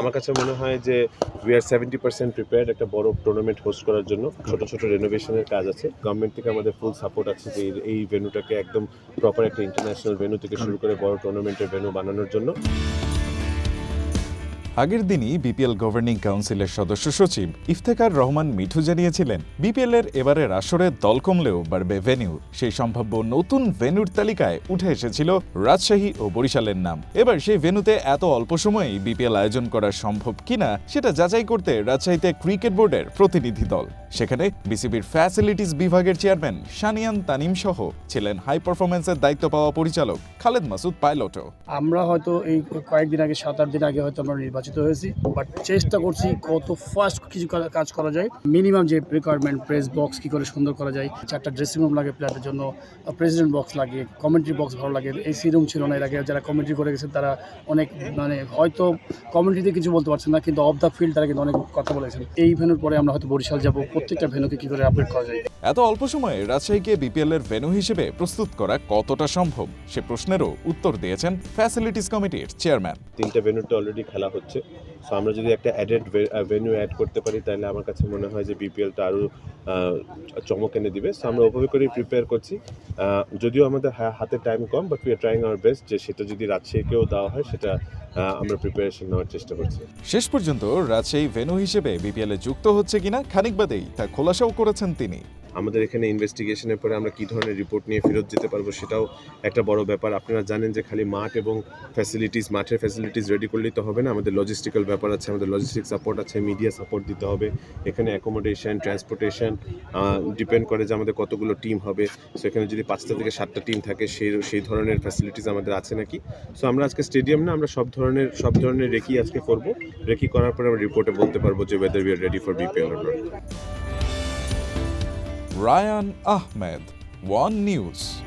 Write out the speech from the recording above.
আমার কাছে মনে হয় যে we are seventy percent prepared একটা বড় টুর্নামেন্ট হোস্ট করার জন্য। ছোট ছোট রেনোভেশনের কাজ আছে। গভর্নমেন্ট থেকে আমাদের ফুল সাপোর্ট আছে যে এই- ভেনুটাকে একদম প্রপার একটা ইন্টারন্যাশনাল ভেনু থেকে শুরু করে বড় টুর্নামেন্টের ভেনু বানানোর জন্য। আগের দিনই বিপিএল গভর্নিং কাউন্সিলের সদস্য সচিব ইফতেখার রহমান মিঠু জানিয়েছিলেন বিপিএল এর এবারের আসরে দল কমলেও বাড়বে ভেনিউ সেই সম্ভাব্য নতুন ভেনুর তালিকায় উঠে এসেছিল রাজশাহী ও বরিশালের নাম। এবার সেই ভেনুতে এত অল্প সময়েই বিপিএল আয়োজন করা সম্ভব কিনা, সেটা যাচাই করতে রাজশাহীতে ক্রিকেট বোর্ডের প্রতিনিধি দল। সেখানে বিসিবির ফ্যাসিলিটিস বিভাগের চেয়ারম্যান শানিয়ান তানিম সহ ছিলেন হাই পারফরমেন্সের দায়িত্ব পাওয়া পরিচালক খালেদ মাসুদ পাইলটও। আমরা হয়তো এই কয়েকদিন আগে, সাত, আট দিন আগে হয়তো আমরা নির্বাচিত হয়েছি বাট চেষ্টা করছি কত ফাস্ট কিছু কাজ করা যায়। মিনিমাম যে রিকোয়ারমেন্ট প্রেস বক্স কি করে সুন্দর করা যায়, চারটা ড্রেসিং রুম লাগে প্লেয়ারদের জন্য প্রেসিডেন্ট বক্স লাগে কমেন্ট্রি বক্স ভালো লাগে এসি রুম ছিল না, এর আগে যারা কমেন্ট্রি করে গেছেন তারা অনেক মানে হয়তো কমেন্ট্রিতে কিছু বলতে পারছেন না, কিন্তু অফ দ্য ফিল্ড তারা কিন্তু অনেক কথা বলেছেন। এই ভেনুর পরে আমরা হয়তো বরিশাল যাব প্রত্যেকটা ভেনুকে কি করে আপডেট করা যায়? এত অল্প সময়ে রাজশাহীকে বিপিএল এর ভেন্যু হিসেবে প্রস্তুত করা কতটা সম্ভব? সে প্রশ্নেরও উত্তর দিয়েছেন ফ্যাসিলিটিস কমিটির চেয়ারম্যান তিনটা ভেন্যুতে অলরেডি খেলা হচ্ছে। সো আমরা যদি একটা অ্যাডেড ভেন্যু অ্যাড করতে পারি, তাহলে আমার কাছে মনে হয় যে বিপিএলটা আরও চমক এনে দিবে। সো আমরা ওভাবে করেই প্রিপেয়ার করছি। যদিও আমাদের হাতে time com but we are trying our best যে সেটা যদি রাজশাহীকেও দেওয়া হয়, সেটা আমরা প্রিপারেশন নেওয়ার চেষ্টা করছি। শেষ পর্যন্ত রাজশাহী ভেন্যু হিসেবে বিপিএলে যুক্ত হচ্ছে কিনা, খানিক বাদেই তা খোলাসাও করেছেন তিনি। আমাদের এখানে ইনভেস্টিগেশনের পরে আমরা কী ধরনের রিপোর্ট নিয়ে ফেরত যেতে পারব সেটাও একটা বড় ব্যাপার। আপনারা জানেন যে খালি মাঠ এবং ফ্যাসিলিটিস মাঠের ফ্যাসিলিটিস রেডি করলেই তো হবে না। আমাদের লজিস্টিক্যাল ব্যাপার আছে, আমাদের লজিস্টিক সাপোর্ট আছে মিডিয়া সাপোর্ট দিতে হবে। এখানে অ্যাকোমোডেশন ট্রান্সপোর্টেশন ডিপেন্ড করে যে আমাদের কতগুলো টিম হবে। সো এখানে যদি পাঁচটা থেকে সাতটা টিম থাকে সেই সেই ধরনের ফ্যাসিলিটিস আমাদের আছে নাকি? সো আমরা আজকে স্টেডিয়াম না, আমরা সব ধরনের সব ধরনের রেকি আজকে করব। রেকি করার পরে আমরা রিপোর্টে বলতে পারব যে whether we are ready for BPL Ryan Ahmed, One News.